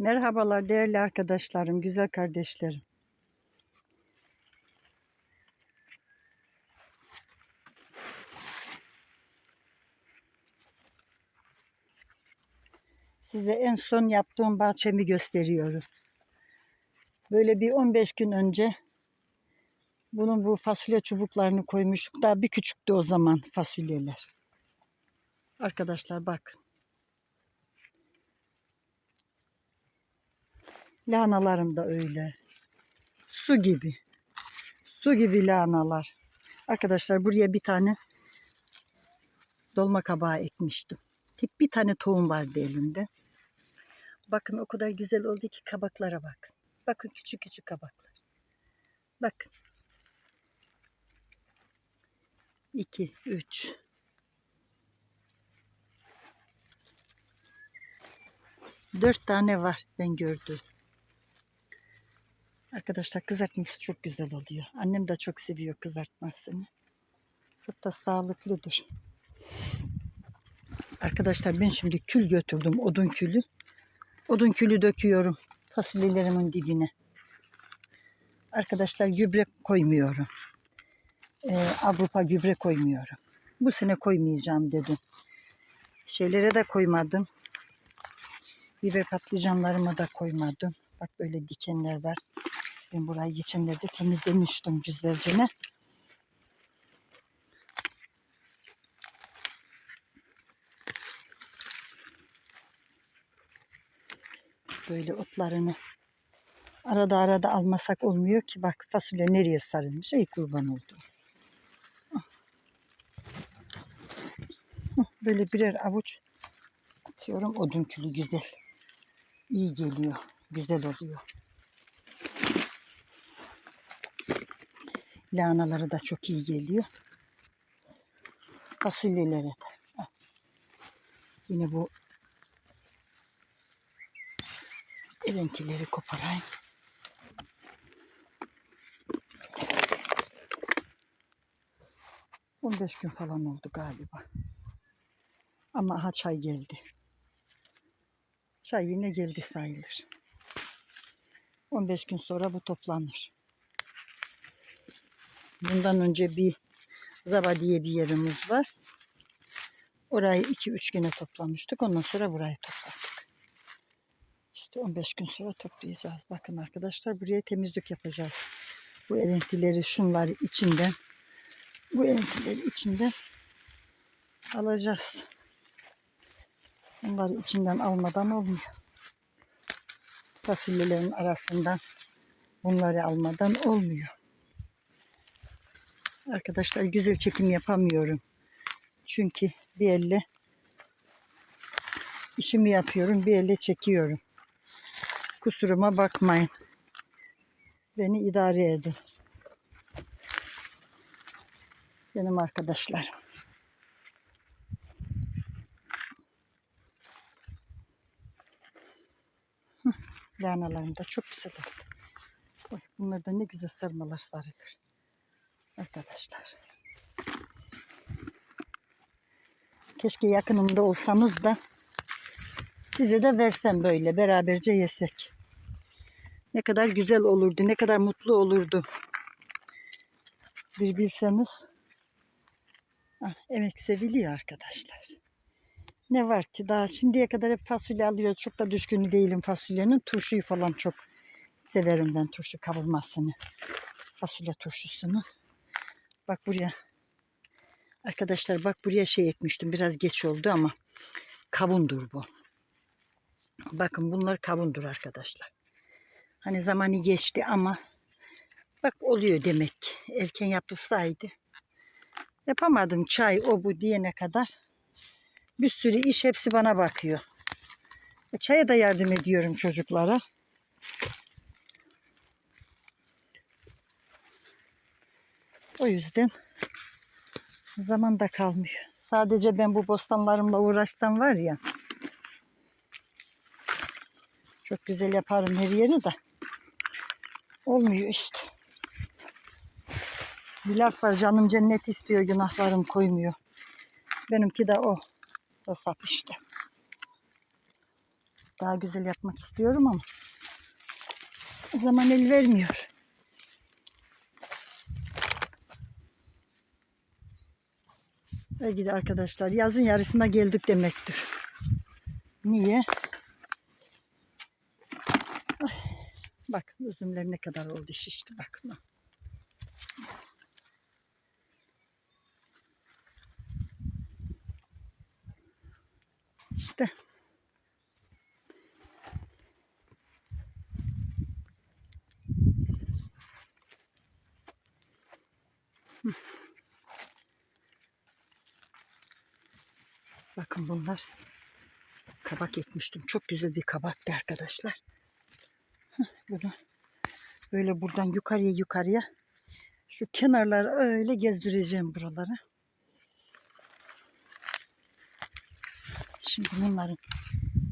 Merhabalar değerli arkadaşlarım, güzel kardeşlerim. Size en son yaptığım bahçemi gösteriyorum. Böyle bir 15 gün önce bunun bu fasulye çubuklarını koymuştuk. Daha bir küçüktü o zaman fasulyeler. Arkadaşlar bakın. Lahanalarım da öyle. Su gibi. Su gibi lahanalar. Arkadaşlar buraya bir tane dolma kabağı ekmiştim. Tek bir tane tohum vardı elimde. Bakın o kadar güzel oldu ki kabaklara bakın. Bakın küçük küçük kabaklar. Bakın. 2, 3. Dört tane var ben gördüm. Arkadaşlar kızartması çok güzel oluyor. Annem de çok seviyor kızartmasını. Çok da sağlıklıdır. Arkadaşlar ben şimdi kül götürdüm odun külü. Odun külü döküyorum fasulyelerimin dibine. Arkadaşlar gübre koymuyorum. Ee, Avrupa gübre koymuyorum. Bu sene koymayacağım dedim. Şeylere de koymadım. Biber patlıcanlarımı da koymadım. Bak böyle dikenler var. Ben burayı geçenlerde temizlemiştim güzelce. Böyle otlarını arada arada almasak olmuyor ki. Bak fasulye nereye sarılmış. Ey kurban oldu. Böyle birer avuç atıyorum. Odun külü güzel. İyi geliyor. Güzel oluyor. Lahanaları da çok iyi geliyor. Fasulyelere de. Yine bu elintileri koparayım. On beş gün falan oldu galiba. Ama aha çay geldi. Çay yine geldi sayılır. 15 gün sonra bu toplanır. Bundan önce bir Zaba diye bir yerimiz var. Orayı 2-3 güne toplamıştık. Ondan sonra burayı topladık. İşte 15 gün sonra toplayacağız. Bakın arkadaşlar buraya temizlik yapacağız. Bu elintileri şunları içinden bu elintileri içinden alacağız. Bunları içinden almadan olmuyor. Fasulyelerin arasından bunları almadan olmuyor. Arkadaşlar güzel çekim yapamıyorum. Çünkü bir elle işimi yapıyorum, bir elle çekiyorum. Kusuruma bakmayın. Beni idare edin. Benim arkadaşlarım. Lahanalarım da çok güzel oldu. Oy, bunlar da ne güzel sarmalar sarılır. Arkadaşlar. Keşke yakınımda olsanız da size de versem böyle beraberce yesek. Ne kadar güzel olurdu, ne kadar mutlu olurdu. Bir bilseniz. Ah, emek seviliyor arkadaşlar. Ne var ki daha şimdiye kadar hep fasulye alıyoruz. Çok da düşkün değilim fasulyenin. Turşuyu falan çok severim ben turşu kavurmasını. Fasulye turşusunu. Bak buraya. Arkadaşlar bak buraya şey ekmiştim. Biraz geç oldu ama kavundur bu. Bakın bunlar kavundur arkadaşlar. Hani zamanı geçti ama bak oluyor demek ki. Erken yapılsaydı. Yapamadım çay o bu diyene kadar. Bir sürü iş hepsi bana bakıyor. E, çaya da yardım ediyorum çocuklara. O yüzden zaman da kalmıyor. Sadece ben bu bostanlarımla uğraşsam var ya. Çok güzel yaparım her yeri de. Olmuyor işte. Bir laf var canım cennet istiyor günahlarım koymuyor. Benimki de o. Hesap işte. Daha güzel yapmak istiyorum ama zaman el vermiyor. Belki arkadaşlar yazın yarısına geldik demektir. Niye? Ay, bak üzümler ne kadar oldu şişti bak. İşte. Bakın bunlar kabak ekmiştim. Çok güzel bir kabaktı arkadaşlar. Bunu böyle buradan yukarıya yukarıya şu kenarları öyle gezdireceğim buraları. Şimdi bunların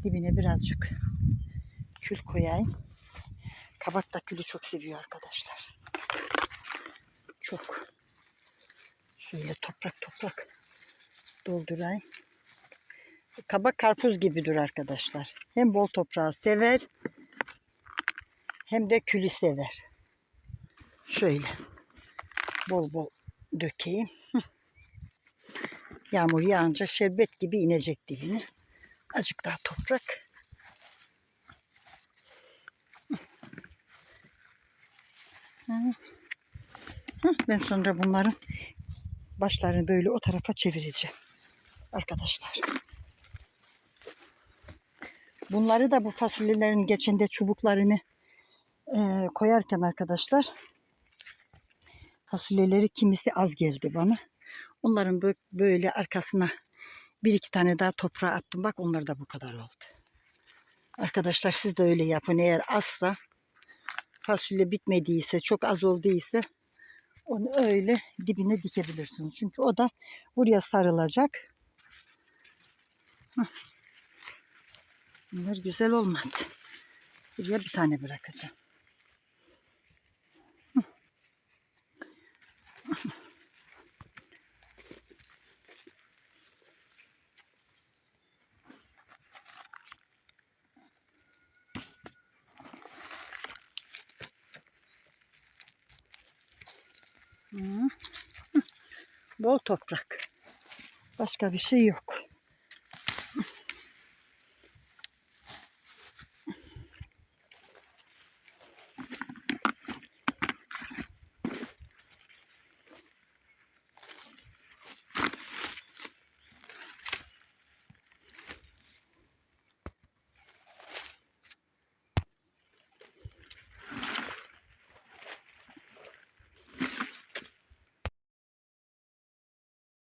dibine birazcık kül koyayım. Kabak da külü çok seviyor arkadaşlar. Çok. Şöyle toprak toprak doldurayım. Kabak karpuz gibidir arkadaşlar. Hem bol toprağı sever hem de külü sever. Şöyle bol bol dökeyim. Yağmur yağınca şerbet gibi inecek dibine. Azıcık daha toprak. Ben sonra bunların başlarını böyle o tarafa çevireceğim. Arkadaşlar. Bunları da bu fasulyelerin geçinde çubuklarını eee, koyarken arkadaşlar fasulyeleri kimisi az geldi bana. Onların bö- böyle arkasına bir iki tane daha toprağa attım. Bak onlar da bu kadar oldu. Arkadaşlar siz de öyle yapın. Eğer azsa fasulye bitmediyse, çok az olduysa onu öyle dibine dikebilirsiniz. Çünkü o da buraya sarılacak. Hah. Bunlar güzel olmadı. Buraya bir tane bırakacağım. Bol toprak. Başka bir şey yok.